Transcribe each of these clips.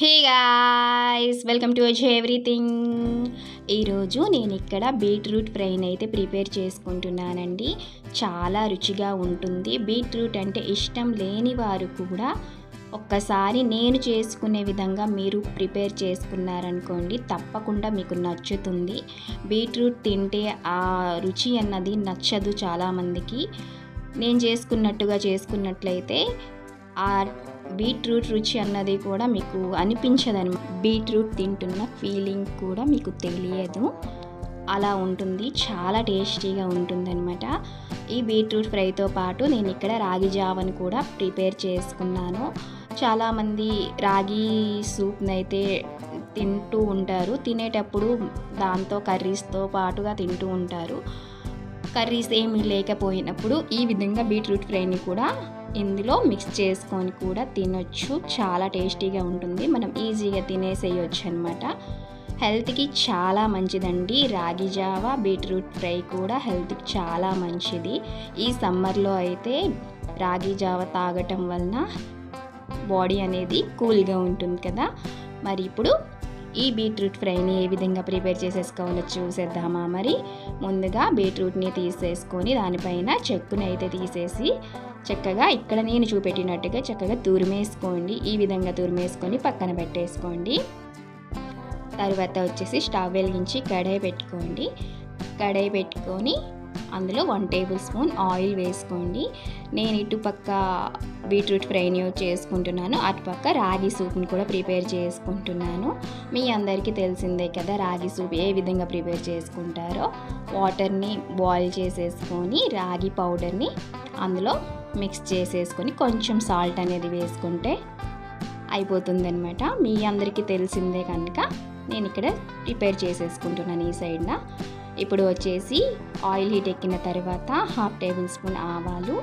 Hey guys welcome to వచ్చే everything. ఈరోజు నేను ఇక్కడ బీట్రూట్ ఫ్రైని అయితే ప్రిపేర్ చేసుకుంటున్నానండి. చాలా రుచిగా ఉంటుంది. బీట్రూట్ అంటే ఇష్టం లేని వారు కూడా ఒక్కసారి నేను చేసుకునే విధంగా మీరు ప్రిపేర్ చేసుకున్నారనుకోండి తప్పకుండా మీకు నచ్చుతుంది. బీట్రూట్ తింటే ఆ రుచి అన్నది నచ్చదు చాలామందికి. నేను చేసుకున్నట్టుగా చేసుకున్నట్లయితే ఆ బీట్రూట్ రుచి అన్నది కూడా మీకు అనిపించదనమాట బీట్రూట్ తింటున్న ఫీలింగ్ కూడా మీకు తెలియదు. అలా ఉంటుంది. చాలా టేస్టీగా ఉంటుందన్నమాట. ఈ బీట్రూట్ ఫ్రైతో పాటు నేను ఇక్కడ రాగి జావని కూడా ప్రిపేర్ చేసుకున్నాను. చాలామంది రాగి సూప్ని అయితే తింటూ ఉంటారు. తినేటప్పుడు దాంతో కర్రీస్తో పాటుగా తింటూ ఉంటారు. కర్రీస్ ఏమీ లేకపోయినప్పుడు ఈ విధంగా బీట్రూట్ ఫ్రైని కూడా ఇందులో మిక్స్ చేసుకొని కూడా తినొచ్చు. చాలా టేస్టీగా ఉంటుంది. మనం ఈజీగా తినేసేయచ్చు అనమాట హెల్త్కి చాలా మంచిదండి. రాగి జావా బీట్రూట్ ఫ్రై కూడా హెల్త్కి చాలా మంచిది. ఈ సమ్మర్లో అయితే రాగి జావ తాగటం వలన బాడీ అనేది కూల్గా ఉంటుంది కదా. మరి ఇప్పుడు ఈ బీట్రూట్ ఫ్రైని ఏ విధంగా ప్రిపేర్ చేసేసుకోవాలో చూసేద్దామా మరి. ముందుగా బీట్రూట్ని తీసేసుకొని దానిపైన చెక్కుని అయితే తీసేసి చక్కగా ఇక్కడ నేను చూపెట్టినట్టుగా చక్కగా తురిమేసుకోండి. ఈ విధంగా తురిమేసుకొని పక్కన పెట్టేసుకోండి. తర్వాత వచ్చేసి స్టవ్ వెలిగించి కడాయి పెట్టుకోండి. కడాయి పెట్టుకొని అందులో వన్ టేబుల్ స్పూన్ ఆయిల్ వేసుకోండి. నేను ఇటుపక్క బీట్రూట్ ఫ్రైని చేసుకుంటున్నాను. అటుపక్క రాగి సూప్ని కూడా ప్రిపేర్ చేసుకుంటున్నాను. మీ అందరికీ తెలిసిందే కదా రాగి సూప్ ఏ విధంగా ప్రిపేర్ చేసుకుంటారో. వాటర్ని బాయిల్ చేసేసుకొని రాగి పౌడర్ని అందులో మిక్స్ చేసేసుకొని కొంచెం సాల్ట్ అనేది వేసుకుంటే అయిపోతుందనమాట మీ అందరికీ తెలిసిందే కనుక నేను ఇక్కడ ప్రిపేర్ చేసేసుకుంటున్నాను ఈ సైడ్న ఇప్పుడు వచ్చేసి ఆయిల్ హీట్ ఎక్కిన తర్వాత హాఫ్ టేబుల్ స్పూన్ ఆవాలు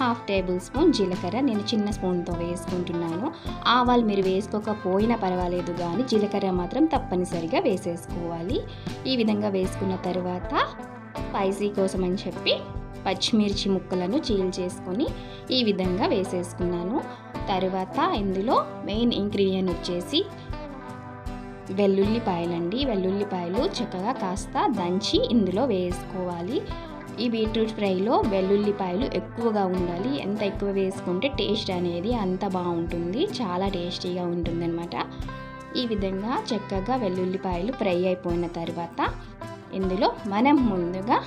హాఫ్ టేబుల్ స్పూన్ జీలకర్ర. నేను చిన్న స్పూన్తో వేసుకుంటున్నాను. ఆవాలు మీరు వేసుకోకపోయినా పర్వాలేదు కానీ జీలకర్ర మాత్రం తప్పనిసరిగా వేసేసుకోవాలి. ఈ విధంగా వేసుకున్న తర్వాత స్పైసీ కోసం అని చెప్పి పచ్చిమిర్చి ముక్కలను చీల్ చేసుకొని ఈ విధంగా వేసేసుకున్నాను. తర్వాత ఇందులో మెయిన్ ఇంగ్రీడియంట్ వచ్చేసి వెల్లుల్లిపాయలండి. వెల్లుల్లిపాయలు చక్కగా కాస్త దంచి ఇందులో వేసుకోవాలి. ఈ బీట్రూట్ ఫ్రైలో వెల్లుల్లిపాయలు ఎక్కువగా ఉండాలి. ఎంత ఎక్కువ వేసుకుంటే టేస్ట్ అనేది అంత బాగుంటుంది. చాలా టేస్టీగా ఉంటుందన్నమాట. ఈ విధంగా చక్కగా వెల్లుల్లిపాయలు ఫ్రై అయిపోయిన తర్వాత ఇందులో మనం ముందుగా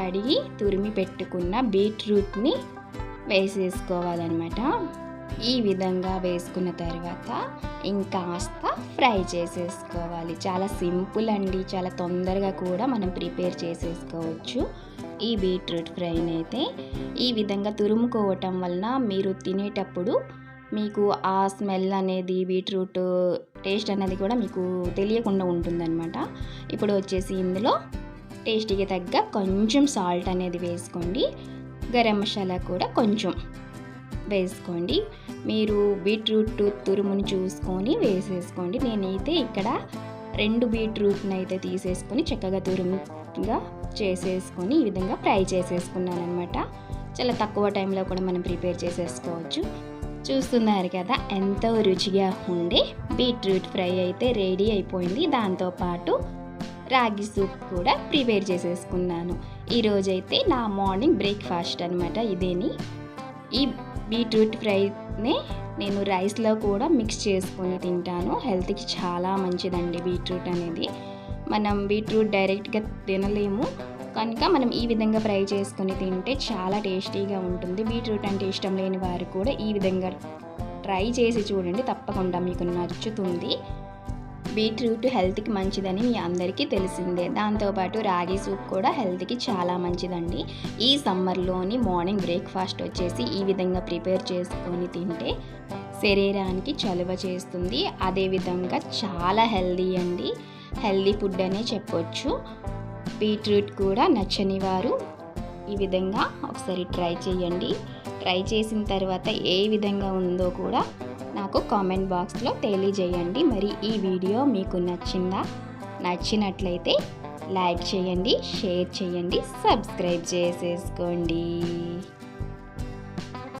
కడిగి తురిమి పెట్టుకున్న బీట్రూట్ని వేసేసుకోవాలన్నమాట. ఈ విధంగా వేసుకున్న తర్వాత ఇంకాస్త ఫ్రై చేసేసుకోవాలి. చాలా సింపుల్ అండి. చాలా తొందరగా కూడా మనం ప్రిపేర్ చేసేసుకోవచ్చు. ఈ బీట్రూట్ ఫ్రైని అయితే ఈ విధంగా తురుముకోవటం వలన మీరు తినేటప్పుడు మీకు ఆ స్మెల్ అనేది బీట్రూట్ టేస్ట్ అనేది కూడా మీకు తెలియకుండా ఉంటుందన్నమాట. ఇప్పుడు వచ్చేసి ఇందులో టేస్టీకి తగ్గ కొంచెం సాల్ట్ అనేది వేసుకోండి. గరం మసాలా కూడా కొంచెం. వేసుకోండి. మీరు బీట్రూట్ తురుముని చూసుకొని వేసేసుకోండి. నేనైతే ఇక్కడ రెండు బీట్రూట్ని అయితే తీసేసుకొని చక్కగా తురుముగా చేసేసుకొని ఈ విధంగా ఫ్రై చేసేసుకున్నాను అనమాట చాలా తక్కువ టైంలో కూడా మనం ప్రిపేర్ చేసేసుకోవచ్చు. చూస్తున్నారు కదా ఎంతో రుచిగా ఉండే బీట్రూట్ ఫ్రై అయితే రెడీ అయిపోయింది. దాంతోపాటు రాగి సూప్ కూడా ప్రిపేర్ చేసేసుకున్నాను. ఈరోజైతే నా మార్నింగ్ బ్రేక్ఫాస్ట్ అనమాట ఇదేని. ఈ బీట్రూట్ ఫ్రైని నేను రైస్లో కూడా మిక్స్ చేసుకొని తింటాను. హెల్త్కి చాలా మంచిదండి బీట్రూట్ అనేది. మనం బీట్రూట్ డైరెక్ట్గా తినలేము. కనుక మనం ఈ విధంగా ఫ్రై చేసుకొని తింటే చాలా టేస్టీగా ఉంటుంది. బీట్రూట్ అంటే ఇష్టం లేని వారు కూడా ఈ విధంగా ట్రై చేసి చూడండి. తప్పకుండా మీకు నచ్చుతుంది. బీట్రూట్ హెల్త్కి మంచిదని మీ అందరికీ తెలిసిందే. దాంతోపాటు రాగి సూప్ కూడా హెల్త్కి చాలా మంచిదండి. ఈ సమ్మర్లోని మార్నింగ్ బ్రేక్ఫాస్ట్ వచ్చేసి ఈ విధంగా ప్రిపేర్ చేసుకొని తింటే శరీరానికి చలువ చేస్తుంది. అదేవిధంగా చాలా హెల్దీ అండి. హెల్దీ ఫుడ్ అనే చెప్పొచ్చు. బీట్రూట్ కూడా నచ్చని వారు ఈ విధంగా ఒకసారి ట్రై చేయండి. ట్రై చేసిన తర్వాత ఏ విధంగా ఉందో కూడా కామెంట్ బాక్స్లో తెలియజేయండి. మరి ఈ వీడియో మీకు నచ్చిందా? నచ్చినట్లయితే లైక్ చేయండి షేర్ చేయండి సబ్స్క్రైబ్ చేసేసుకోండి.